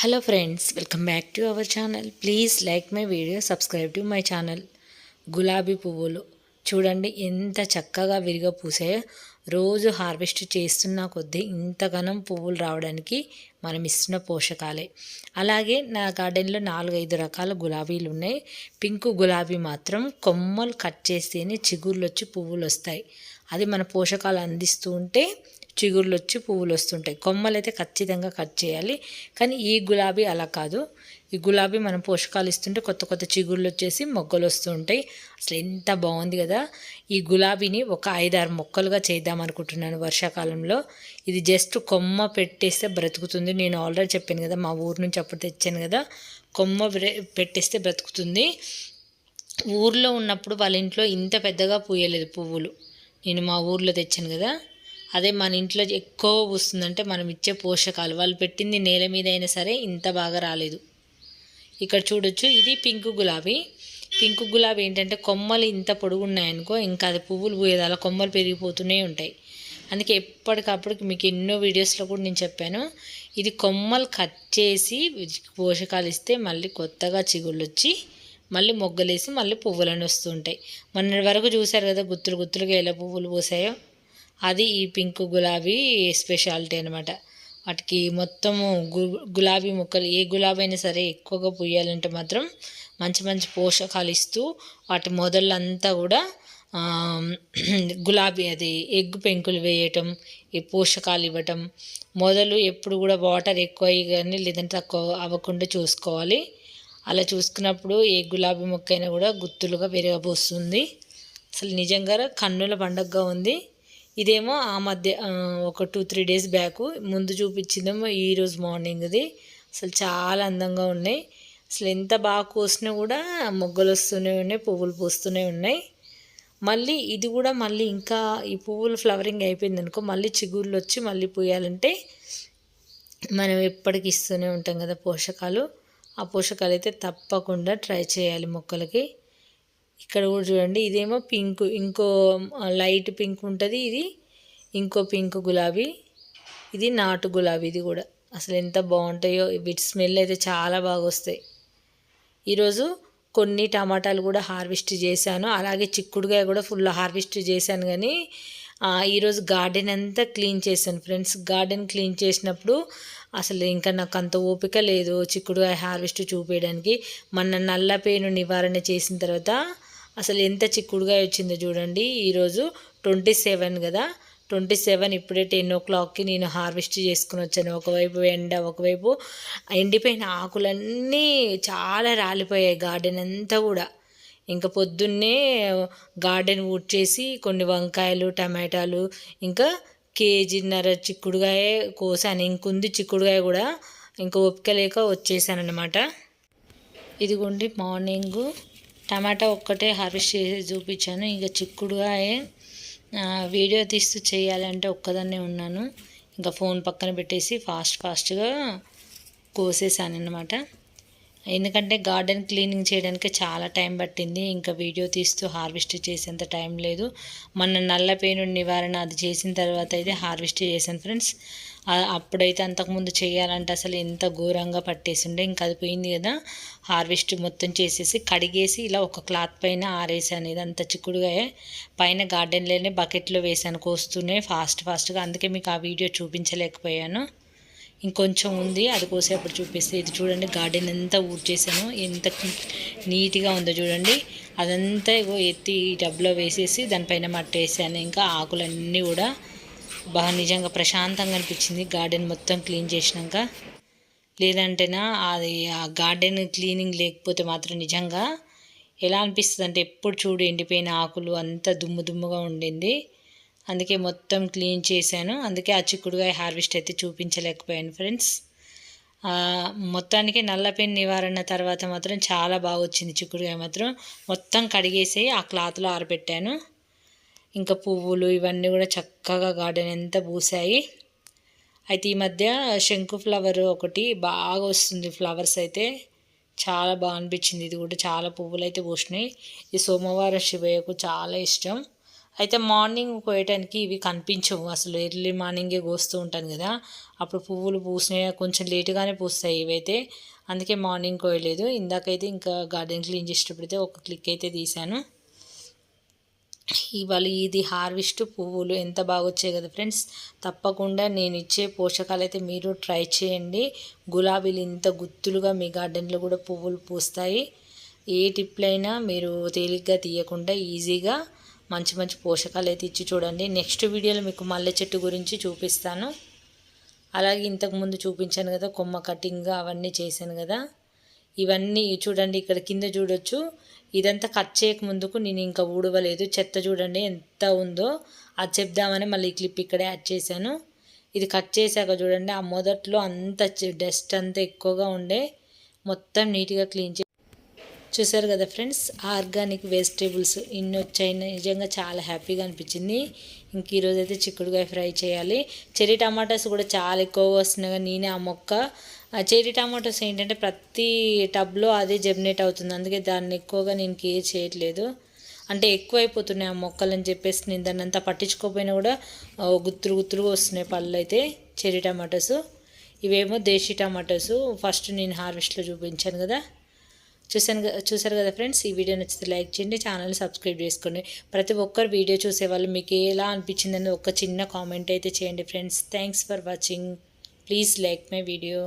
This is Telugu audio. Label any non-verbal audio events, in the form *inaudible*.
Hello friends welcome back to our channel please like my video subscribe to my channel గులాబీ పువ్వులు. చూడండి ఎంత చక్కగా విరిగా పూసాయో రోజు హార్వెస్ట్ చేస్తున్న కొద్దీ ఇంతగానం పువ్వులు రావడానికి మనం ఇస్తున్న పోషకాలే. అలాగే నా గార్డెన్లో నాలుగైదు రకాల గులాబీలు ఉన్నాయి. పింక్ గులాబీ మాత్రం కొమ్మలు కట్ చేస్తేనే చిగుర్లు వచ్చి పువ్వులు వస్తాయి అది మన పోషకాలు అందిస్తూ ఉంటే చిగుర్లు వచ్చి పువ్వులు వస్తుంటాయి కొమ్మలు అయితే ఖచ్చితంగా కట్ చేయాలి. కానీ ఈ గులాబీ అలా కాదు. ఈ గులాబీ మనం పోషకాలు ఇస్తుంటే కొత్త కొత్త చిగుర్లు వచ్చేసి మొగ్గలు వస్తూ ఉంటాయి అసలు ఎంత బాగుంది కదా. ఈ గులాబీని ఒక ఐదారు మొక్కలుగా చేద్దాం అనుకుంటున్నాను వర్షాకాలంలో. ఇది జస్ట్ కొమ్మ పెట్టేస్తే బ్రతుకుతుంది. నేను ఆల్రెడీ చెప్పాను కదా మా ఊరు నుంచి అప్పుడు తెచ్చాను కదా. కొమ్మ పెట్టేస్తే బ్రతుకుతుంది. ఊర్లో ఉన్నప్పుడు వాళ్ళ ఇంట్లో ఇంత పెద్దగా పూయలేదు పువ్వులు. నేను మా ఊర్లో తెచ్చాను కదా. అదే మన ఇంట్లో ఎక్కువ వస్తుందంటే మనం ఇచ్చే పోషకాలు. వాళ్ళు పెట్టింది నేల మీద అయినా సరే ఇంత బాగా రాలేదు. ఇక్కడ చూడొచ్చు ఇది పింక్ గులాబీ. పింక్ గులాబీ ఏంటంటే కొమ్మలు ఇంత పొడుగున్నాయనుకో ఇంకా అది పువ్వులు పోయేదాల కొమ్మలు పెరిగిపోతూనే ఉంటాయి. అందుకే ఎప్పటికప్పుడు మీకు ఎన్నో వీడియోస్లో కూడా నేను చెప్పాను. ఇది కొమ్మలు కట్ చేసి పోషకాలు ఇస్తే మళ్ళీ కొత్తగా చిగుళ్ళు వచ్చి మళ్ళీ మొగ్గలేసి మళ్ళీ పువ్వులని వస్తుంటాయి మొన్నటి వరకు చూశారు కదా గుత్తులు గుత్తులుగా ఎలా పువ్వులు పోసాయో? అది ఈ పింక్ గులాబీ స్పెషాలిటీ అనమాట వాటికి మొత్తము గు గులాబీ మొక్కలు ఏ గులాబీ అయినా సరే ఎక్కువగా పూయాలంటే మాత్రం మంచి మంచి పోషకాలు ఇస్తూ వాటి మొదళ్ళంతా కూడా *clears throat* గులాబీ అది ఎగ్ పెంకులు వేయటం ఈ పోషకాలు ఇవ్వటం మొదలు ఎప్పుడు కూడా వాటర్ ఎక్కువ కానీ లేదంటే తక్కువ అవ్వకుండా చూసుకోవాలి. అలా చూసుకున్నప్పుడు ఏ గులాబీ మొక్క అయినా కూడా గుత్తులుగా పెరగబోస్తుంది. అసలు నిజంగా కన్నుల పండగగా ఉంది. ఇదేమో ఆ మధ్య ఒక టూ త్రీ డేస్ బ్యాక్. ముందు చూపించిందేమో ఈరోజు మార్నింగ్ది. అసలు చాలా అందంగా ఉన్నాయి. అసలు ఎంత బాగా కోసినా కూడా మొగ్గలు వస్తూనే ఉన్నాయి పువ్వులు పూస్తూనే ఉన్నాయి. మళ్ళీ ఇది కూడా మళ్ళీ ఇంకా ఈ పువ్వులు ఫ్లవరింగ్ అయిపోయింది అనుకో మళ్ళీ చిగుర్లు వచ్చి మళ్ళీ పూయాలంటే మనం ఎప్పటికి ఇస్తూనే ఉంటాం కదా పోషకాలు. ఆ పోషకాలు అయితే తప్పకుండా ట్రై చేయాలి మొక్కలకి. ఇక్కడ కూడా చూడండి ఇదేమో పింక్ ఇంకో లైట్ పింక్ ఉంటుంది ఇది ఇంకో పింక్ గులాబీ ఇది నాటు గులాబీ ఇది కూడా. అసలు ఎంత బాగుంటాయో వీటి స్మెల్ అయితే చాలా బాగా వస్తాయి. ఈరోజు కొన్ని టమాటాలు కూడా హార్వెస్ట్ చేశాను అలాగే చిక్కుడుగాయ కూడా ఫుల్ హార్వెస్ట్ చేశాను కానీ ఈరోజు గార్డెన్ అంతా క్లీన్ చేశాను ఫ్రెండ్స్. గార్డెన్ క్లీన్ చేసినప్పుడు అసలు ఇంకా నాకు అంత ఓపిక లేదు చిక్కుడుగాయ హార్వెస్ట్ చూపించడానికి మన నల్ల పేను నివారణ చేసిన తర్వాత అసలు ఎంత చిక్కుడుగా వచ్చిందో చూడండి. ఈరోజు ట్వంటీ సెవెన్ కదా. ట్వంటీ సెవెన్ ఇప్పుడే టెన్ ఓ క్లాక్కి నేను హార్వెస్ట్ చేసుకుని వచ్చాను. ఒకవైపు ఎండ ఒకవైపు ఎండిపోయిన ఆకులన్నీ చాలా రాలిపోయాయి గార్డెన్ అంతా కూడా. ఇంకా పొద్దున్నే గార్డెన్ ఊడ్చేసి కొన్ని వంకాయలు టమాటాలు ఇంకా కేజీన్నర చిక్కుడుగాయ కోసాను. ఇంకుంది చిక్కుడుగాయ కూడా ఇంకా ఒప్పుకలేక వచ్చేసాను అనమాట ఇదిగోండి మార్నింగు. టమాటా ఒక్కటే హార్వెస్ట్ చేసి చూపించాను. ఇంకా చిక్కుడుగా వీడియో తీస్తూ చేయాలంటే ఒక్కదాన్నే ఉన్నాను. ఇంకా ఫోన్ పక్కన పెట్టేసి ఫాస్ట్ ఫాస్ట్గా కోసేసాను అనమాట ఎందుకంటే గార్డెన్ క్లీనింగ్ చేయడానికి చాలా టైం పట్టింది. ఇంకా వీడియో తీస్తూ హార్వెస్ట్ చేసేంత టైం లేదు. మన నల్ల పేను నివారణ అది చేసిన తర్వాత అయితే హార్వెస్ట్ చేశాను ఫ్రెండ్స్. అప్పుడైతే అంతకుముందు చేయాలంటే అసలు ఎంత ఘోరంగా పట్టేసిండే. ఇంకా అది పోయింది కదా. హార్వెస్ట్ మొత్తం చేసేసి కడిగేసి ఇలా ఒక క్లాత్ పైన ఆరేసాను ఇదంతా చిక్కుడుగా పైన గార్డెన్లోనే బకెట్లో వేసాను. కోస్తూనే ఫాస్ట్ ఫాస్ట్గా. అందుకే మీకు ఆ వీడియో చూపించలేకపోయాను. ఇంకొంచెం ఉంది. అది కోసేప్పుడు చూపిస్తే. ఇది చూడండి గార్డెన్ అంతా ఊడ్చేసాను ఎంత నీట్గా ఉందో చూడండి. అదంతా ఎత్తి డబ్లో వేసేసి దానిపైన మట్టి వేసాను ఇంకా ఆకులన్నీ కూడా బాగా నిజంగా ప్రశాంతంగా అనిపించింది. గార్డెన్ మొత్తం క్లీన్ చేసినాక. లేదంటేనా అది ఆ గార్డెన్ క్లీనింగ్ లేకపోతే మాత్రం నిజంగా ఎలా అనిపిస్తుంది అంటే ఎప్పుడు చూడు ఎండిపోయిన ఆకులు అంతా దుమ్ము దుమ్ముగా ఉండింది. అందుకే మొత్తం క్లీన్ చేశాను. అందుకే ఆ చిక్కుడుగా హార్వెస్ట్ అయితే చూపించలేకపోయాను ఫ్రెండ్స్. మొత్తానికి నల్లపెన్ నివారణ తర్వాత మాత్రం చాలా బాగా వచ్చింది చిక్కుడుగాయ మాత్రం. మొత్తం కడిగేసి ఆ క్లాత్లో ఆరబెట్టాను. ఇంకా పువ్వులు ఇవన్నీ కూడా చక్కగా గార్డెన్ ఎంత పూసాయి. అయితే ఈ మధ్య శంకు ఫ్లవర్ ఒకటి బాగా వస్తుంది ఫ్లవర్స్ అయితే. చాలా బాగా అనిపించింది. ఇది కూడా చాలా పువ్వులు అయితే పూసినాయి. ఈ సోమవారం శివయ్యకు చాలా ఇష్టం. అయితే మార్నింగ్ కోయటానికి ఇవి కనిపించవు. అసలు ఎర్లీ మార్నింగే కోస్తూ ఉంటాను కదా. అప్పుడు పువ్వులు పూసినాయి కొంచెం లేటుగానే పూస్తాయి ఇవైతే. అందుకే మార్నింగ్ కోయలేదు. ఇందాకైతే ఇంకా గార్డెన్ క్లీన్ చేసేటప్పుడైతే ఒక క్లిక్ అయితే తీశాను. ఇవాళ ఇది హార్వెస్ట్ పువ్వులు ఎంత బాగా వచ్చాయి కదా ఫ్రెండ్స్. తప్పకుండా నేను ఇచ్చే పోషకాలు అయితే మీరు ట్రై చేయండి. గులాబీలు ఇంత గుత్తులుగా మీ గార్డెన్లో కూడా పువ్వులు పూస్తాయి. ఏ టిప్లైనా మీరు తేలిగ్గా తీయకుండా ఈజీగా మంచి మంచి పోషకాలు అయితే ఇచ్చి చూడండి. నెక్స్ట్ వీడియోలో మీకు మల్లె చెట్టు గురించి చూపిస్తాను. అలాగే ఇంతకుముందు చూపించాను కదా కొమ్మ కటింగ్ అవన్నీ చేశాను కదా. ఇవన్నీ చూడండి ఇక్కడ కింద చూడొచ్చు. ఇదంతా కట్ చేయక ముందుకు నేను ఇంకా ఊడవలేదు. చెత్త చూడండి ఎంత ఉందో. అది చెప్దామని మళ్ళీ క్లిప్ ఇక్కడే యాడ్ చేశాను. ఇది కట్ చేశాక చూడండి ఆ మొదట్లో అంత డస్ట్ అంతా ఎక్కువగా ఉండే మొత్తం నీట్గా క్లీన్ చే చూసారు కదా ఫ్రెండ్స్? ఆర్గానిక్ వెజిటేబుల్స్ ఇన్ని వచ్చాయి. నిజంగా చాలా హ్యాపీగా అనిపించింది. ఇంక ఈరోజు అయితే చిక్కుడుకాయ ఫ్రై చేయాలి. చెర్రీ టమాటాస్ కూడా చాలా ఎక్కువగా వస్తున్నాయి. నేనే ఆ మొక్క చెర్రీ టమాటోస్ ఏంటంటే ప్రతి టబ్లో అదే జెమినేట్ అవుతుంది. అందుకే దాన్ని ఎక్కువగా నేను కేర్ చేయట్లేదు. అంటే ఎక్కువ అయిపోతున్నాయి ఆ మొక్కలు అని చెప్పేసి నేను దాన్ని అంతా పట్టించుకోకపోయినా కూడా గుత్తులు గుత్తులుగా వస్తున్నాయి పళ్ళు అయితే చెర్రీ టమాటోస్. ఇవేమో దేశీ టమాటోస్. ఫస్ట్ నేను హార్వెస్ట్లో చూపించాను కదా. చూసాను చూసారు కదా ఫ్రెండ్స్? ఈ వీడియో నచ్చితే లైక్ చేయండి ఛానల్ సబ్స్క్రైబ్ చేసుకోండి. ప్రతి ఒక్కరు వీడియో చూసేవాళ్ళు మీకు ఎలా అనిపించిందని ఒక చిన్న కామెంట్ అయితే చేయండి friends. Thanks for watching. Please like my video.